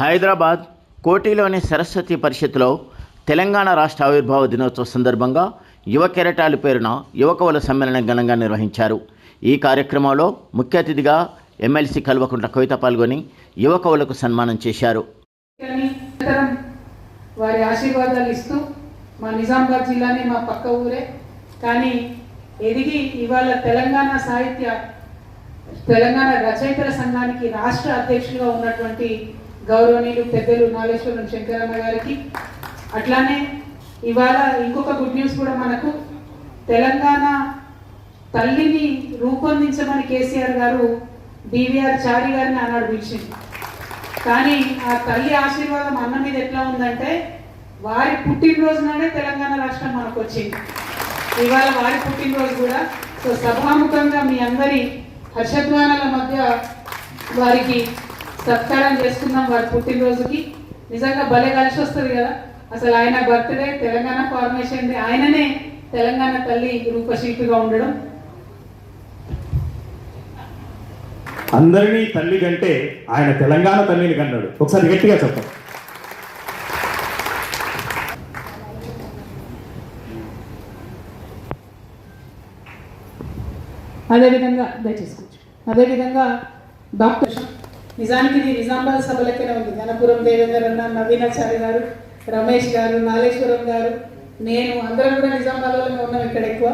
హైదరాబాద్ కోటిలోని సరస్వతి పరిషత్లో తెలంగాణ రాష్ట్ర ఆవిర్భావ దినోత్సవ సందర్భంగా యువ కెరటాలు పేరున యువకవుల సమ్మేళనం ఘనంగా నిర్వహించారు. ఈ కార్యక్రమంలో ముఖ్య అతిథిగా ఎమ్మెల్సీ కల్వకుంట్ల కవిత పాల్గొని యువకవులకు సన్మానం చేశారు. వారి ఆశీర్వాదాలు ఇస్తూ మా నిజామాబాద్ జిల్లానే మా పక్క ఊరే. కానీ ఎదిగి ఇవాళ తెలంగాణ సాహిత్య తెలంగాణ రచయితల సంఘానికి రాష్ట్ర అధ్యక్షుడిగా ఉన్నటువంటి గౌరవనీయులు పెద్దలు నాగేశ్వరం శంకరన్న గారికి. అట్లానే ఇవాళ ఇంకొక గుడ్ న్యూస్ కూడా మనకు. తెలంగాణ తల్లిని రూపొందించమని కేసీఆర్ గారు బీవీఆర్ చారి గారిని ఆనాడు పిలిచింది కానీ ఆ తల్లి ఆశీర్వాదం అన్న మీద ఎట్లా ఉందంటే వారి పుట్టినరోజు నాడే తెలంగాణ రాష్ట్రం మనకు వచ్చింది ఇవాళ వారి పుట్టినరోజు కూడా. సో సభాముఖంగా మీ అందరి హర్షద్వానాల మధ్య వారికి సత్కారం చేసుకుందాం వారి పుట్టినరోజుకి. నిజంగా భలే కలిసి వస్తుంది కదా. అసలు ఆయన బర్త్డే తెలంగాణ ఫార్మేషన్ ఆయననే తెలంగాణ తల్లి రూపశిల్పిగా ఉండడం. అందరినీ తల్లి కంటే ఆయన తెలంగాణ తల్లిని కన్నాడు. ఒకసారి గట్టిగా చెప్పండి. అదేవిధంగా దయచేసి కూర్చో అదేవిధంగా డాక్టర్ నిజానికి ఇది నిజామాబాద్ సభ ఉంది. ఘనపురం దేవేందర్ అన్న నవీనాచారి గారు రమేష్ గారు నాగేశ్వరం గారు నేను అందరం కూడా నిజామాబాద్లోనే ఉన్నాం ఇక్కడ ఎక్కువ.